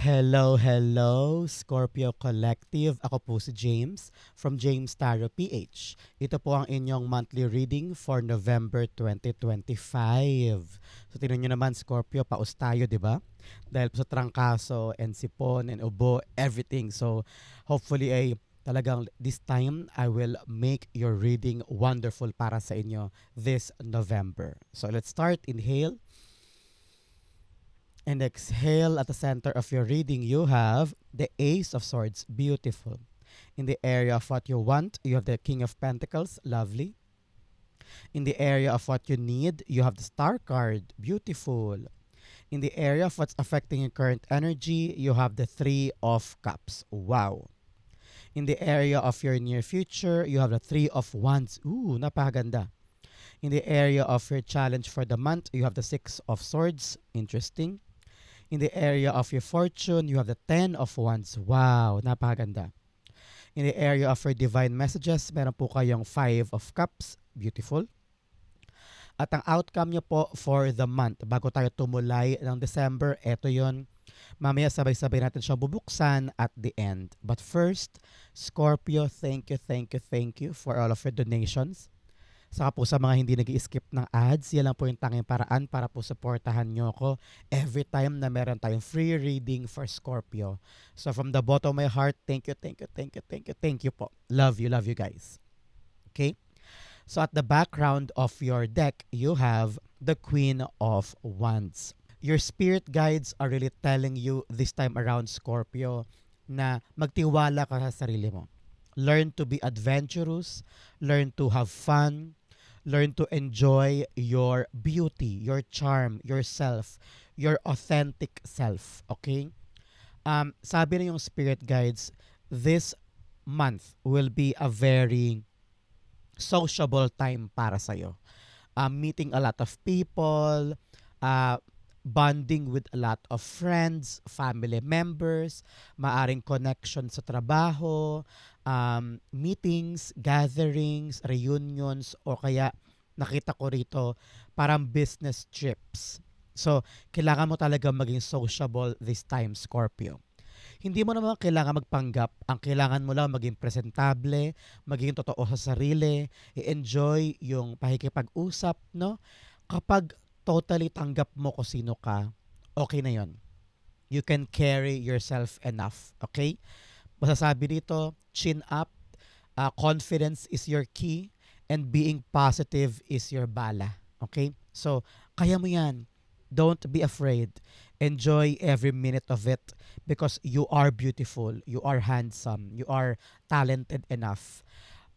Hello, hello, Scorpio Collective. Ako po si James from James Tarot PH. Ito po ang inyong monthly reading for November 2025. So, tinan nyo naman, Scorpio, paus tayo, di ba? Dahil sa trangkaso and sipon and ubo, everything. So, hopefully ay talagang this time I will make your reading wonderful para sa inyo this November. So, let's start. Inhale. And exhale at the center of your reading, you have the Ace of Swords. Beautiful. In the area of what you want, you have the King of Pentacles. Lovely. In the area of what you need, you have the Star card. Beautiful. In the area of what's affecting your current energy, you have the Three of Cups. Wow. In the area of your near future, you have the Three of Wands. Ooh, napakaganda. In the area of your challenge for the month, you have the Six of Swords. Interesting. In the area of your fortune, you have the Ten of Wands. Wow, napakaganda. In the area of your divine messages, meron po kayong Five of Cups. Beautiful. At ang outcome nyo po for the month, bago tayo tumulay ng December, eto yon. Mamaya sabay-sabay natin siyang bubuksan at the end. But first, Scorpio, thank you, thank you, thank you for all of your donations. Saka po sa mga hindi nag skip ng ads, yan lang po yung tanging paraan para po supportahan nyo ako every time na meron tayong free reading for Scorpio. So from the bottom of my heart, thank you, thank you, thank you, thank you, thank you po. Love you, love you guys. Okay? So at the background of your deck, you have the Queen of Wands. Your spirit guides are really telling you this time around, Scorpio, na magtiwala ka sa sarili mo. Learn to be adventurous, learn to have fun, learn to enjoy your beauty, your charm, yourself, your authentic self. Okay? Um, sabi na yung spirit guides, this month will be a very sociable time para sa'yo. Uh, meeting a lot of people, uh, bonding with a lot of friends, family members, maaring connection sa trabaho, um, meetings, gatherings, reunions, o kaya nakita ko rito parang business trips. So, kailangan mo talaga maging sociable this time, Scorpio. Hindi mo naman kailangan magpanggap. Ang kailangan mo lang maging presentable, maging totoo sa sarili, i-enjoy yung pakikipag-usap, no? Kapag totally tanggap mo kung sino ka, okay na yon. You can carry yourself enough, okay? Masasabi dito, chin up, uh, confidence is your key, and being positive is your bala. Okay? So, kaya mo yan. Don't be afraid. Enjoy every minute of it because you are beautiful, you are handsome, you are talented enough.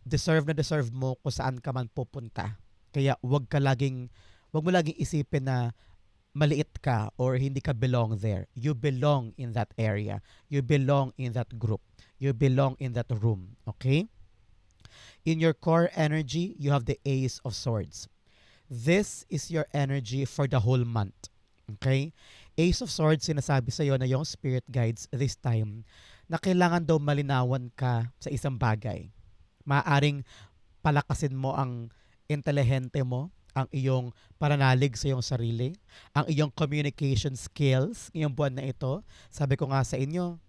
Deserve na deserve mo kung saan ka man pupunta. Kaya wag ka laging, wag mo laging isipin na maliit ka or hindi ka belong there. You belong in that area. You belong in that group. You belong in that room. Okay? In your core energy, you have the Ace of Swords. This is your energy for the whole month. Okay? Ace of Swords, sinasabi sa iyo na yung spirit guides this time na kailangan daw malinawan ka sa isang bagay. Maaring palakasin mo ang intelihente mo, ang iyong pananalig sa iyong sarili, ang iyong communication skills ngayong buwan na ito. Sabi ko nga sa inyo,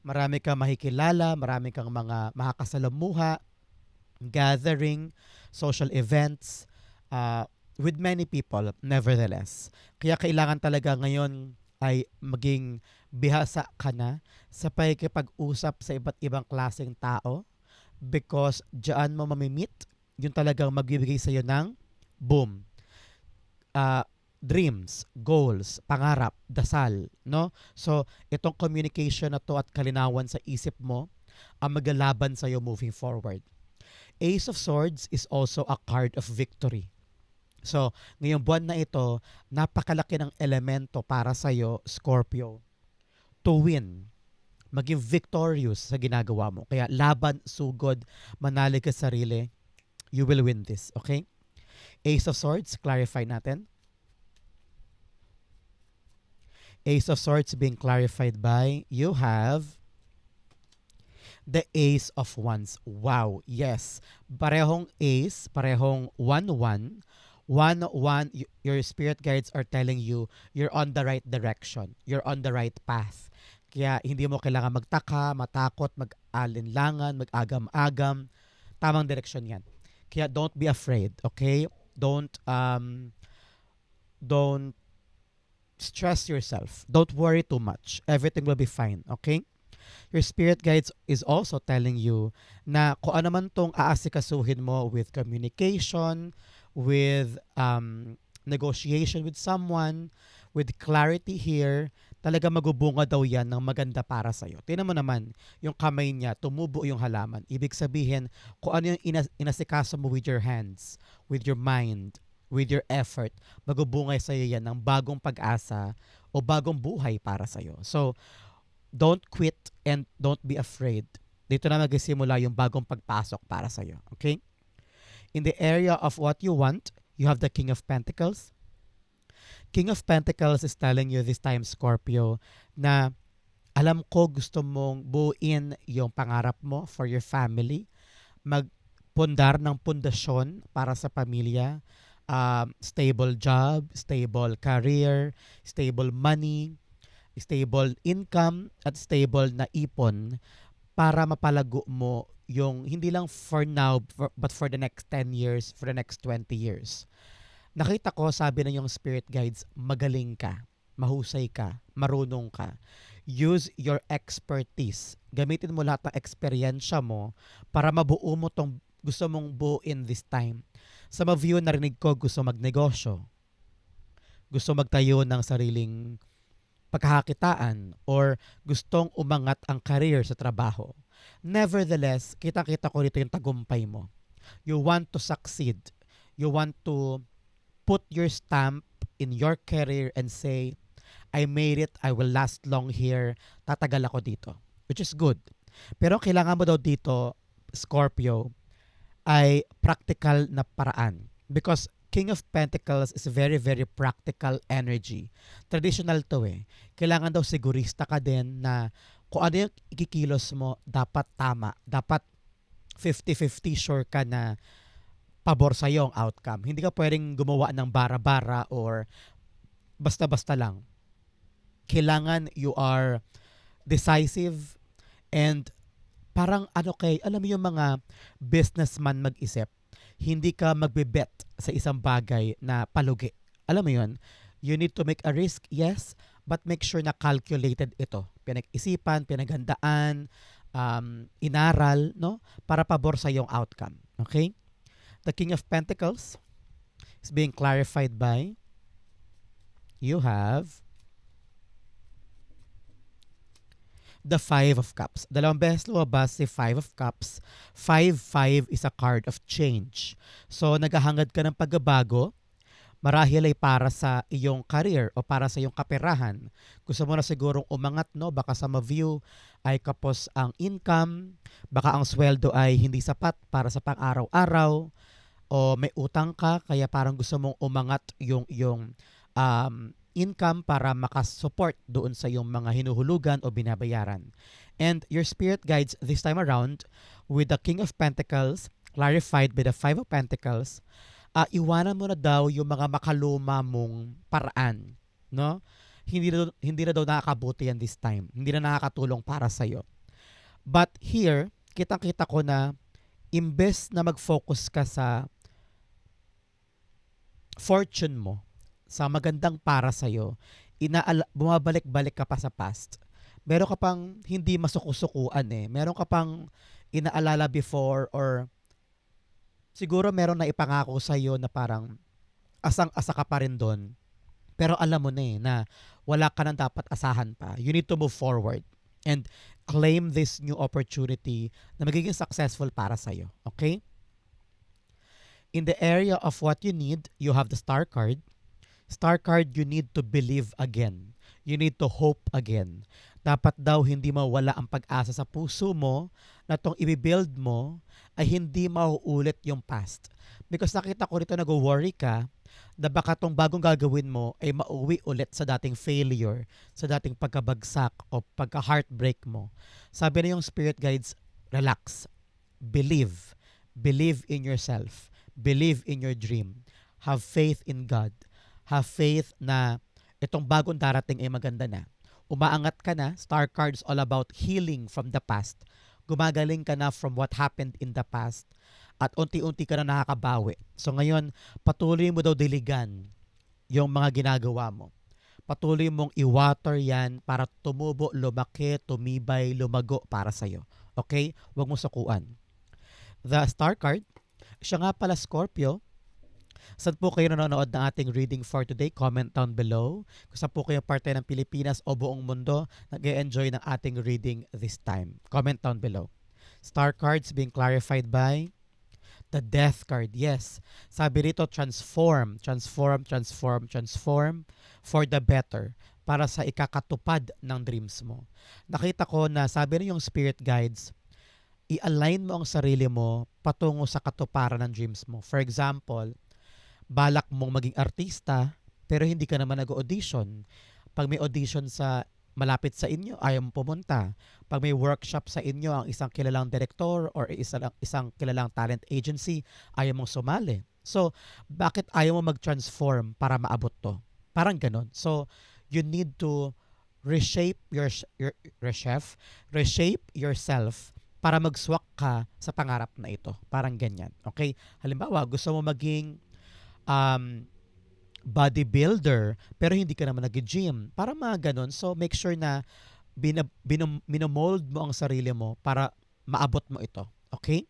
marami kang makikilala, marami kang mga makakasalamuha, gathering, social events, uh, with many people nevertheless. Kaya kailangan talaga ngayon ay maging bihasa ka na sa pakikipag-usap sa iba't ibang klaseng tao because diyan mo mamimit yung talagang magbibigay sa iyo ng boom. Uh, dreams, goals, pangarap, dasal, no? So, itong communication na to at kalinawan sa isip mo ang maglalaban sa iyo moving forward. Ace of Swords is also a card of victory. So, ngayong buwan na ito, napakalaki ng elemento para sa iyo, Scorpio, to win. Maging victorious sa ginagawa mo. Kaya laban, sugod, manalig ka sarili, you will win this. Okay? Ace of Swords, clarify natin. Ace of Swords being clarified by, you have the Ace of Wands. Wow, yes. Parehong Ace, parehong 1-1. 1-1, your spirit guides are telling you you're on the right direction. You're on the right path. Kaya hindi mo kailangan magtaka, matakot, mag-alinlangan, mag-agam-agam. Tamang direksyon yan. Kaya don't be afraid, okay? Don't, um, don't stress yourself. Don't worry too much. Everything will be fine, okay? Your spirit guides is also telling you na kung ano man tong aasikasuhin mo with communication, with um, negotiation with someone, with clarity here, talaga magubunga daw yan ng maganda para sa'yo. Tingnan mo naman, yung kamay niya, tumubo yung halaman. Ibig sabihin, kung ano yung inas- inasikaso mo with your hands, with your mind, with your effort, magubungay sa'yo yan ng bagong pag-asa o bagong buhay para sa'yo. So, don't quit and don't be afraid. Dito na magsisimula yung bagong pagpasok para sa'yo. Okay? In the area of what you want, you have the King of Pentacles. King of Pentacles is telling you this time, Scorpio, na alam ko gusto mong buuin yung pangarap mo for your family, magpundar ng pundasyon para sa pamilya, um, stable job, stable career, stable money, stable income, at stable na ipon para mapalago mo yung hindi lang for now for, but for the next 10 years, for the next 20 years. Nakita ko, sabi na yung spirit guides, magaling ka, mahusay ka, marunong ka. Use your expertise. Gamitin mo lahat ng eksperyensya mo para mabuo mo tong gusto mong buuin this time. Sa mga view narinig ko, gusto magnegosyo. Gusto magtayo ng sariling pagkakakitaan or gustong umangat ang career sa trabaho. Nevertheless, kita-kita ko dito yung tagumpay mo. You want to succeed. You want to put your stamp in your career and say, I made it, I will last long here, tatagal ako dito. Which is good. Pero kailangan mo daw dito, Scorpio, ay practical na paraan. Because King of Pentacles is very, very practical energy. Traditional to eh. Kailangan daw sigurista ka din na kung ano yung ikikilos mo, dapat tama. Dapat 50-50 sure ka na pabor sa ang outcome. Hindi ka pwedeng gumawa ng bara-bara or basta-basta lang. Kailangan you are decisive and parang ano kay, alam mo yung mga businessman mag-isip, hindi ka magbe-bet sa isang bagay na palugi. Alam mo yun? You need to make a risk, yes, but make sure na calculated ito. Pinag-isipan, pinaghandaan, um, inaral, no? Para pabor sa yung outcome. Okay? The King of Pentacles is being clarified by you have the Five of Cups. Dalawang beses lumabas si Five of Cups. Five-five is a card of change. So, naghahangad ka ng pagbabago, marahil ay para sa iyong career o para sa iyong kaperahan. Gusto mo na sigurong umangat, no? Baka sa ma-view ay kapos ang income, baka ang sweldo ay hindi sapat para sa pang-araw-araw, o may utang ka, kaya parang gusto mong umangat yung, yung um, income para makasupport doon sa iyong mga hinuhulugan o binabayaran. And your spirit guides this time around with the King of Pentacles, clarified by the Five of Pentacles, uh, iwanan mo na daw yung mga makaluma mong paraan, no? Hindi na, hindi na daw nakakabuti yan this time. Hindi na nakakatulong para sa iyo. But here, kitang-kita ko na imbes na mag-focus ka sa fortune mo, sa magandang para sa iyo, inaala- bumabalik-balik ka pa sa past. Meron ka pang hindi masukusukuan eh. Meron ka pang inaalala before or siguro meron na ipangako sa iyo na parang asang-asa ka pa rin doon. Pero alam mo na eh na wala ka nang dapat asahan pa. You need to move forward and claim this new opportunity na magiging successful para sa iyo. Okay? In the area of what you need, you have the star card. Star card, you need to believe again. You need to hope again. Dapat daw hindi mawala ang pag-asa sa puso mo na itong ibibuild mo ay hindi mauulit yung past. Because nakita ko rito nag-worry ka na baka itong bagong gagawin mo ay mauwi ulit sa dating failure, sa dating pagkabagsak o pagka-heartbreak mo. Sabi na yung spirit guides, relax, believe, believe in yourself, believe in your dream, have faith in God, have faith na itong bagong darating ay maganda na. umaangat ka na. Star cards all about healing from the past. Gumagaling ka na from what happened in the past. At unti-unti ka na nakakabawi. So ngayon, patuloy mo daw diligan yung mga ginagawa mo. Patuloy mong i-water yan para tumubo, lumaki, tumibay, lumago para sa'yo. Okay? Huwag mo sukuan. The star card, siya nga pala Scorpio, Saan po kayo nanonood ng ating reading for today? Comment down below. Kung saan po kayo parte ng Pilipinas o buong mundo, nag enjoy ng ating reading this time. Comment down below. Star cards being clarified by the death card. Yes. Sabi rito, transform, transform, transform, transform for the better para sa ikakatupad ng dreams mo. Nakita ko na sabi rin yung spirit guides, i-align mo ang sarili mo patungo sa katuparan ng dreams mo. For example, balak mong maging artista pero hindi ka naman nag-audition. Pag may audition sa malapit sa inyo, ayaw mo pumunta. Pag may workshop sa inyo, ang isang kilalang director or isang, isang kilalang talent agency, ayaw mong sumali. So, bakit ayaw mo mag-transform para maabot to? Parang ganon. So, you need to reshape your, your rechef, reshape yourself para mag-swak ka sa pangarap na ito. Parang ganyan. Okay? Halimbawa, gusto mo maging um, bodybuilder pero hindi ka naman nag-gym. Para mga ganun. So make sure na bin, bin, minomold mo ang sarili mo para maabot mo ito. Okay?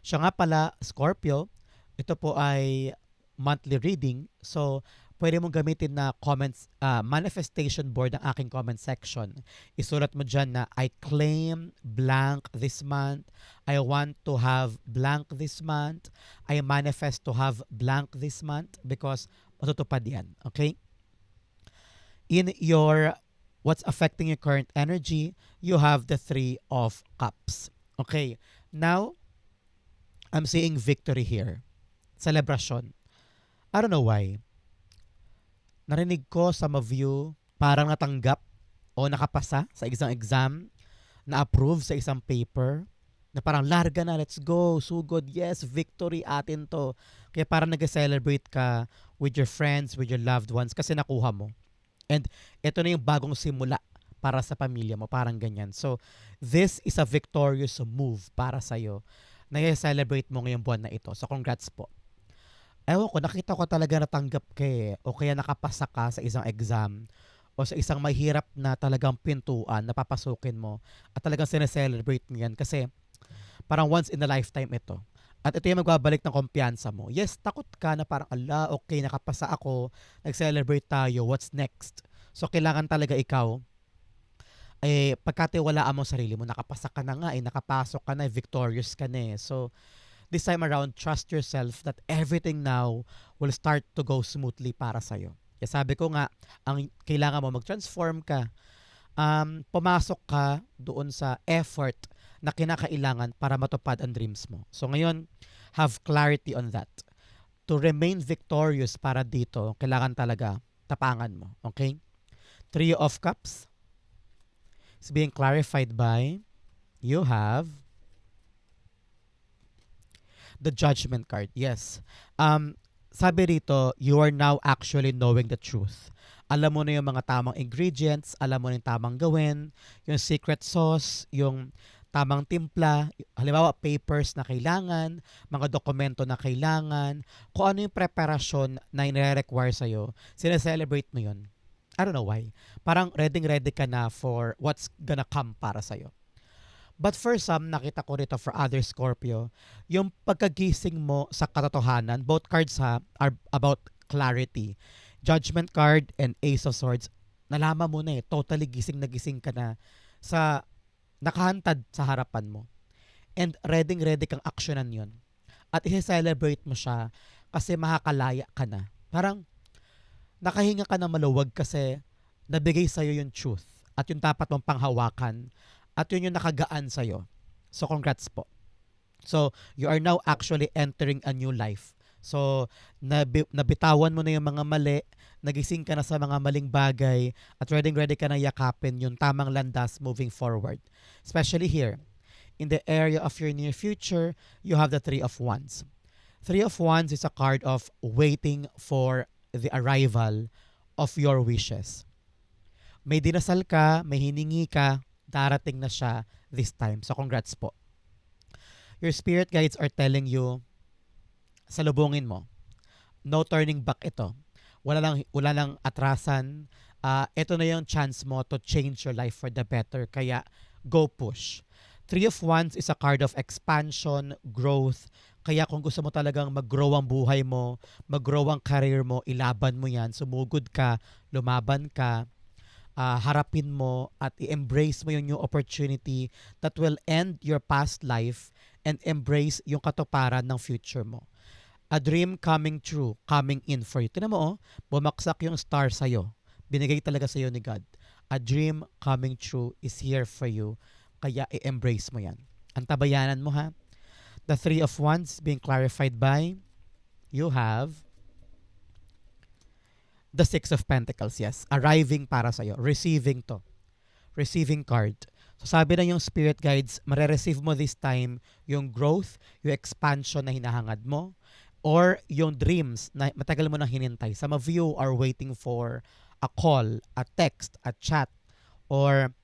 Siya nga pala, Scorpio, ito po ay monthly reading. So, pwede mong gamitin na comments, uh, manifestation board ng aking comment section. Isulat mo dyan na I claim blank this month. I want to have blank this month. I manifest to have blank this month because matutupad yan. Okay? In your what's affecting your current energy, you have the three of cups. Okay. Now, I'm seeing victory here. Celebration. I don't know why narinig ko sa ma-view parang natanggap o nakapasa sa isang exam, na-approve sa isang paper, na parang larga na, let's go, so good, yes, victory atin to. Kaya parang nag-celebrate ka with your friends, with your loved ones kasi nakuha mo. And ito na yung bagong simula para sa pamilya mo, parang ganyan. So, this is a victorious move para sa'yo na i-celebrate mo ngayong buwan na ito. So, congrats po ewan ko, nakita ko talaga natanggap ka eh, o kaya nakapasa ka sa isang exam, o sa isang mahirap na talagang pintuan na papasukin mo, at talagang sineselebrate mo yan kasi parang once in a lifetime ito. At ito yung magbabalik ng kumpiyansa mo. Yes, takot ka na parang, ala, okay, nakapasa ako, nag-celebrate tayo, what's next? So, kailangan talaga ikaw, eh, pagkatiwalaan mo sarili mo, nakapasa ka na nga, eh, nakapasok ka na, eh, victorious ka na eh. So, this time around, trust yourself that everything now will start to go smoothly para sa'yo. Kaya sabi ko nga, ang kailangan mo mag-transform ka, um, pumasok ka doon sa effort na kinakailangan para matupad ang dreams mo. So ngayon, have clarity on that. To remain victorious para dito, kailangan talaga tapangan mo. Okay? Three of Cups is being clarified by you have the judgment card. Yes. Um, sabi rito, you are now actually knowing the truth. Alam mo na yung mga tamang ingredients, alam mo na yung tamang gawin, yung secret sauce, yung tamang timpla, halimbawa papers na kailangan, mga dokumento na kailangan, kung ano yung preparasyon na nire-require sa'yo, sineselebrate mo yun. I don't know why. Parang ready-ready ka na for what's gonna come para sa'yo. But for some, nakita ko rito for other Scorpio, yung pagkagising mo sa katotohanan, both cards ha, are about clarity. Judgment card and Ace of Swords, nalaman mo na eh, totally gising na gising ka na sa nakahantad sa harapan mo. And ready-ready kang aksyonan yon At i-celebrate mo siya kasi makakalaya ka na. Parang nakahinga ka na maluwag kasi nabigay sa'yo yung truth at yung dapat mong panghawakan at yun yung nakagaan sa'yo. So, congrats po. So, you are now actually entering a new life. So, nabi- nabitawan mo na yung mga mali, nagising ka na sa mga maling bagay, at ready-ready ka na yakapin yung tamang landas moving forward. Especially here, in the area of your near future, you have the Three of Wands. Three of Wands is a card of waiting for the arrival of your wishes May dinasal ka, may hiningi ka, darating na siya this time. So congrats po. Your spirit guides are telling you, salubungin mo. No turning back ito. Wala lang, wala lang atrasan. Uh, ito na yung chance mo to change your life for the better. Kaya go push. Three of Wands is a card of expansion, growth. Kaya kung gusto mo talagang mag-grow ang buhay mo, mag-grow ang career mo, ilaban mo yan, sumugod ka, lumaban ka, uh, harapin mo at i-embrace mo yung new opportunity that will end your past life and embrace yung katuparan ng future mo. A dream coming true, coming in for you. Tinan mo, oh, bumaksak yung star sa'yo. Binigay talaga sa'yo ni God. A dream coming true is here for you kaya i-embrace mo yan. Ang mo ha. The three of wands being clarified by you have the six of pentacles. Yes. Arriving para sa'yo. Receiving to. Receiving card. So sabi na yung spirit guides, marereceive mo this time yung growth, yung expansion na hinahangad mo, or yung dreams na matagal mo nang hinintay. Some of you are waiting for a call, a text, a chat, or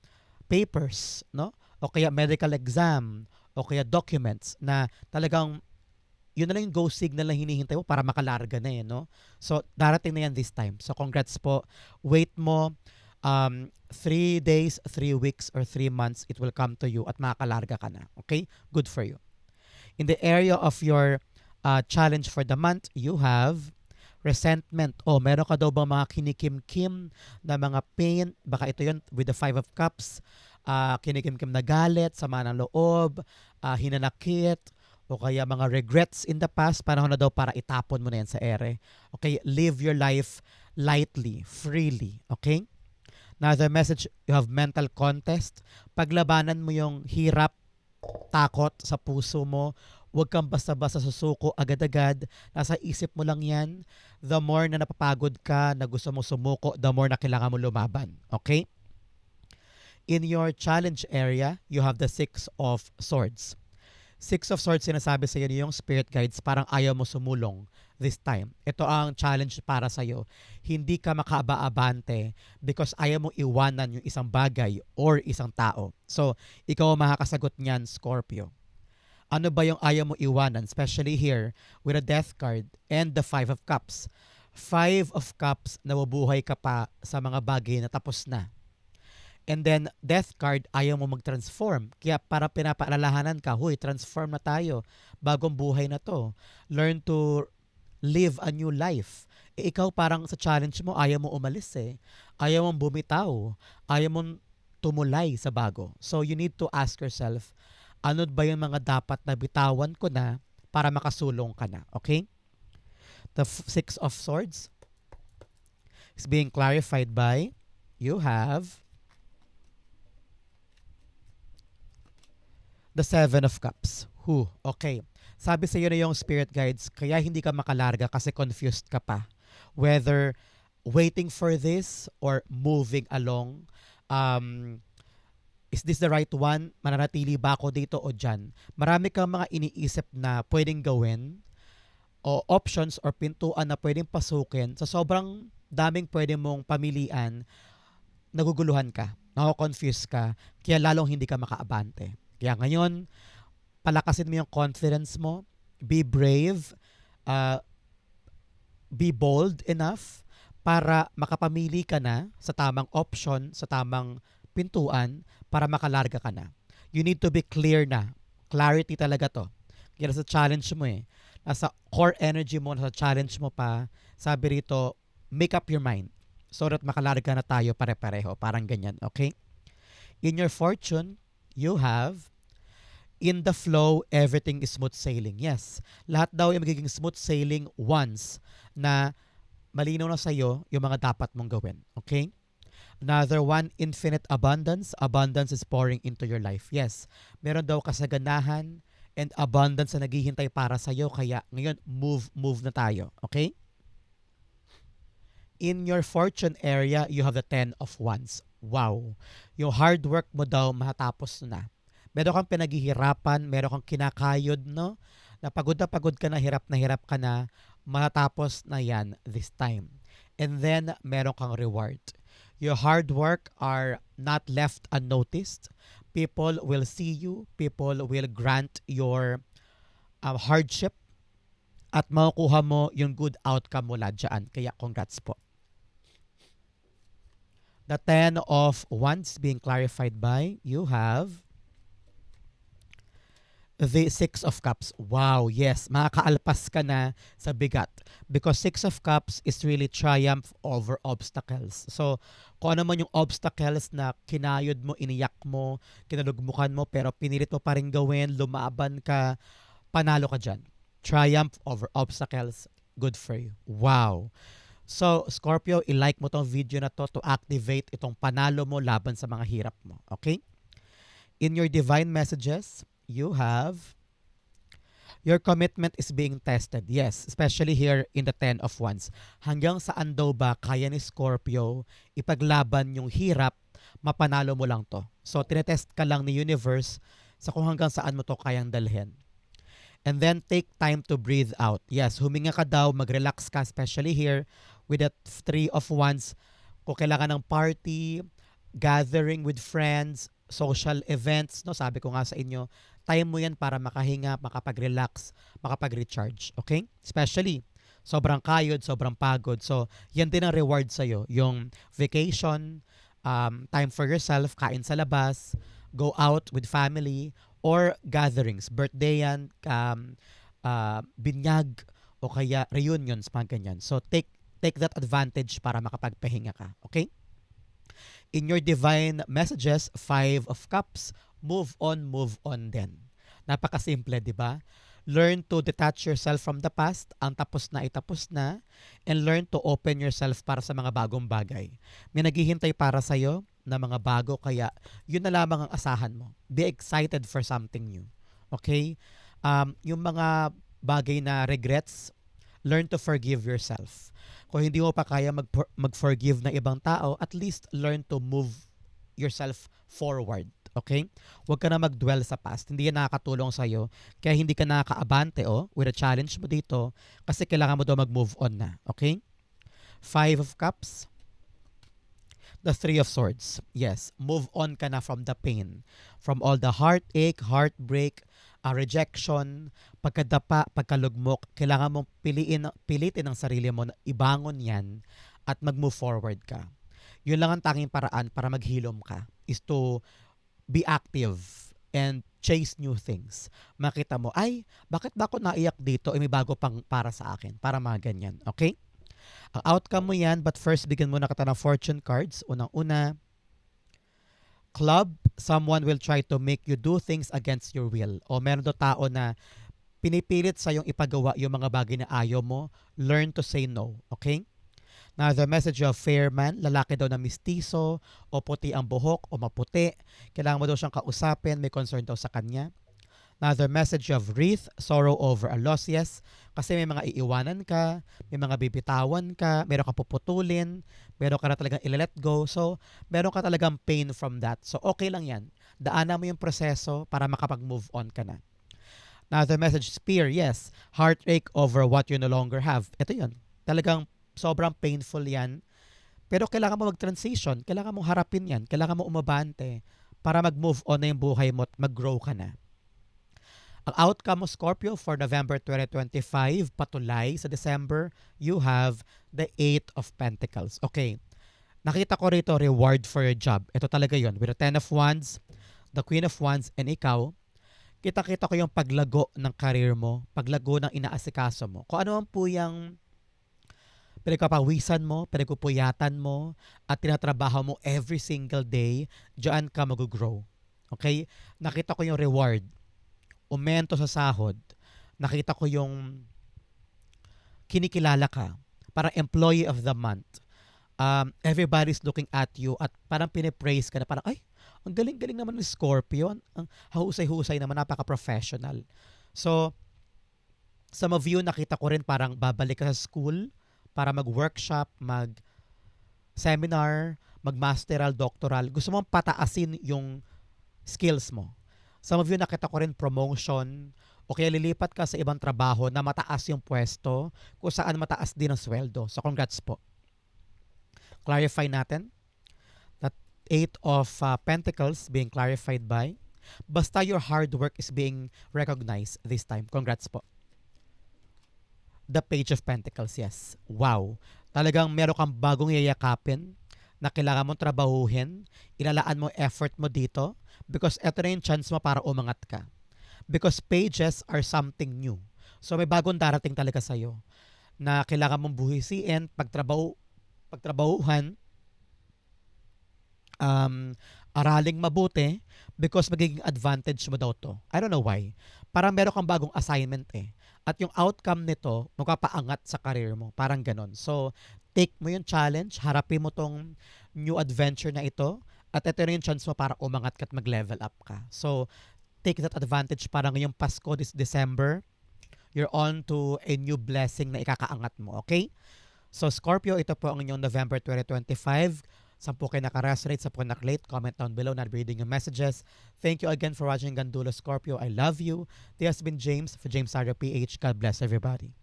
papers, no? o kaya medical exam, o kaya documents na talagang yun na lang yung go signal na hinihintay mo para makalarga na yan, no? So, darating na yan this time. So, congrats po. Wait mo, um, three days, three weeks, or three months, it will come to you at makakalarga ka na. Okay? Good for you. In the area of your uh, challenge for the month, you have resentment. O, oh, meron ka daw bang mga kinikim-kim na mga pain? Baka ito yun with the Five of Cups uh, kinikimkim na galit, sama ng loob, uh, hinanakit, o kaya mga regrets in the past, panahon na daw para itapon mo na yan sa ere. Okay, live your life lightly, freely. Okay? Another message, you have mental contest. Paglabanan mo yung hirap, takot sa puso mo, huwag kang basta-basta susuko agad-agad. Nasa isip mo lang yan. The more na napapagod ka, na gusto mo sumuko, the more na kailangan mo lumaban. Okay? In your challenge area, you have the Six of Swords. Six of Swords sinasabi sa iyo yung spirit guides parang ayaw mo sumulong this time. Ito ang challenge para sa iyo. Hindi ka makaaba-abante because ayaw mo iwanan yung isang bagay or isang tao. So, ikaw ang makakasagot niyan, Scorpio. Ano ba yung ayaw mo iwanan? Especially here with a death card and the five of cups. Five of cups, nabubuhay ka pa sa mga bagay na tapos na And then, death card, ayaw mo mag-transform. Kaya para pinapaalalahanan ka, huy, transform na tayo. Bagong buhay na to. Learn to live a new life. E ikaw parang sa challenge mo, ayaw mo umalis eh. Ayaw mong bumitaw. Ayaw mong tumulay sa bago. So, you need to ask yourself, ano ba yung mga dapat na bitawan ko na para makasulong ka na? Okay? The Six of Swords is being clarified by you have the Seven of Cups. Who? Okay. Sabi sa iyo na yung spirit guides, kaya hindi ka makalarga kasi confused ka pa. Whether waiting for this or moving along, um, is this the right one? Mananatili ba ako dito o dyan? Marami kang mga iniisip na pwedeng gawin o options or pintuan na pwedeng pasukin sa sobrang daming pwedeng mong pamilian, naguguluhan ka, nako-confuse ka, kaya lalong hindi ka makaabante. Kaya ngayon, palakasin mo yung confidence mo, be brave, uh, be bold enough para makapamili ka na sa tamang option, sa tamang pintuan para makalarga ka na. You need to be clear na. Clarity talaga to. Kaya sa challenge mo eh. Nasa core energy mo, nasa challenge mo pa, sabi rito, make up your mind so that makalarga na tayo pare-pareho. Parang ganyan, okay? In your fortune, you have in the flow, everything is smooth sailing. Yes, lahat daw ay magiging smooth sailing once na malinaw na sa'yo yung mga dapat mong gawin. Okay? Another one, infinite abundance. Abundance is pouring into your life. Yes, meron daw kasaganahan and abundance na naghihintay para sa'yo. Kaya ngayon, move, move na tayo. Okay? In your fortune area, you have the Ten of Wands. Wow. Yung hard work mo daw matapos na meron kang pinaghihirapan, meron kang kinakayod, no? Na pagod na pagod ka na, hirap na hirap ka na, matapos na yan this time. And then, meron kang reward. Your hard work are not left unnoticed. People will see you. People will grant your uh, hardship at makukuha mo yung good outcome mula dyan. Kaya congrats po. The ten of wands being clarified by you have the six of cups. Wow, yes, makakaalpas ka na sa bigat. Because six of cups is really triumph over obstacles. So, kung ano man yung obstacles na kinayod mo, iniyak mo, kinalugmukan mo, pero pinilit mo pa rin gawin, lumaban ka, panalo ka dyan. Triumph over obstacles, good for you. Wow. So, Scorpio, i-like mo tong video na to to activate itong panalo mo laban sa mga hirap mo. Okay? In your divine messages, you have your commitment is being tested. Yes, especially here in the Ten of Wands. Hanggang saan daw ba kaya ni Scorpio ipaglaban yung hirap, mapanalo mo lang to. So, tinetest ka lang ni universe sa kung hanggang saan mo to kayang dalhin. And then take time to breathe out. Yes, huminga ka daw, mag-relax ka, especially here with that three of wands. Kung kailangan ng party, gathering with friends, social events, no? Sabi ko nga sa inyo, time mo yan para makahinga, makapag-relax, makapag-recharge. Okay? Especially, sobrang kayod, sobrang pagod. So, yan din ang reward sa'yo. Yung vacation, um, time for yourself, kain sa labas, go out with family, or gatherings, birthday yan, um, uh, binyag, o kaya reunions, mga ganyan. So, take take that advantage para makapagpahinga ka. Okay? In your divine messages, Five of Cups, move on, move on din. Napakasimple, di ba? Learn to detach yourself from the past, ang tapos na itapos na, and learn to open yourself para sa mga bagong bagay. May naghihintay para sa'yo na mga bago, kaya yun na lamang ang asahan mo. Be excited for something new. Okay? Um, yung mga bagay na regrets, learn to forgive yourself. Kung hindi mo pa kaya mag mag-forgive ng ibang tao, at least learn to move yourself forward. Okay? Huwag ka na mag-dwell sa past. Hindi yan nakakatulong sa'yo. Kaya hindi ka nakakaabante oh, with a challenge mo dito kasi kailangan mo daw mag-move on na. Okay? Five of Cups. The Three of Swords. Yes, move on ka na from the pain. From all the heartache, heartbreak, uh, rejection, pagkadapa, pagkalugmok, kailangan mong piliin, pilitin ang sarili mo na ibangon yan at mag-move forward ka. Yun lang ang tanging paraan para maghilom ka is to be active and chase new things. Makita mo, ay, bakit ba ako naiyak dito? Eh, may bago pang para sa akin. Para mga ganyan. Okay? Ang outcome mo yan, but first, bigyan mo na kita ng fortune cards. Unang-una, club, someone will try to make you do things against your will. O meron do tao na pinipilit sa yung ipagawa yung mga bagay na ayaw mo, learn to say no. Okay? Now, the message of fair man, lalaki daw na mistiso, o puti ang buhok, o maputi. Kailangan mo daw siyang kausapin, may concern daw sa kanya. Another message of wreath, sorrow over a loss, yes. Kasi may mga iiwanan ka, may mga bibitawan ka, meron ka puputulin, meron ka na talagang i-let go. So, meron ka talagang pain from that. So, okay lang yan. Daanan mo yung proseso para makapag-move on ka na. Another message, spear, yes. Heartache over what you no longer have. Ito yun. Talagang sobrang painful yan. Pero kailangan mo mag-transition. Kailangan mo harapin yan. Kailangan mo umabante para mag-move on na yung buhay mo at mag-grow ka na. Ang outcome mo, Scorpio, for November 2025, patulay sa December, you have the Eight of Pentacles. Okay. Nakita ko rito, reward for your job. Ito talaga yon With the Ten of Wands, the Queen of Wands, and ikaw, kita-kita ko yung paglago ng career mo, paglago ng inaasikaso mo. Kung ano man po yung pinagpapawisan mo, pinagpupuyatan mo, at tinatrabaho mo every single day, diyan ka mag-grow. Okay? Nakita ko yung reward. Umento sa sahod. Nakita ko yung kinikilala ka. Parang employee of the month. Um, everybody's looking at you at parang pinipraise ka na parang, ay, ang galing-galing naman ni Scorpio. Ang husay-husay naman, napaka-professional. So, some of you, nakita ko rin parang babalik ka sa school, para mag-workshop, mag-seminar, mag-masteral, doctoral. Gusto mong pataasin yung skills mo. Some of you nakita ko rin promotion o kaya lilipat ka sa ibang trabaho na mataas yung pwesto kung saan mataas din ang sweldo. So congrats po. Clarify natin. Eight of uh, Pentacles being clarified by. Basta your hard work is being recognized this time. Congrats po. The Page of Pentacles, yes. Wow. Talagang meron kang bagong yayakapin na kailangan mong trabahuhin. Ilalaan mo effort mo dito because eto na yung chance mo para umangat ka. Because pages are something new. So may bagong darating talaga sa'yo na kailangan mong buhisiin, pagtrabaho, pagtrabahuhan, um, araling mabuti because magiging advantage mo daw to. I don't know why. Parang meron kang bagong assignment eh. At yung outcome nito, magpapaangat sa career mo. Parang ganon. So, take mo yung challenge, harapin mo tong new adventure na ito, at ito na yung chance mo para umangat ka at mag-level up ka. So, take that advantage para ngayong Pasko this December, you're on to a new blessing na ikakaangat mo, okay? So, Scorpio, ito po ang inyong November 2025. Saan po kayo nakaresonate, saan po kayo nakalate, comment down below, not reading yung messages. Thank you again for watching Gandulo Scorpio. I love you. This has been James for James Sardo PH. God bless everybody.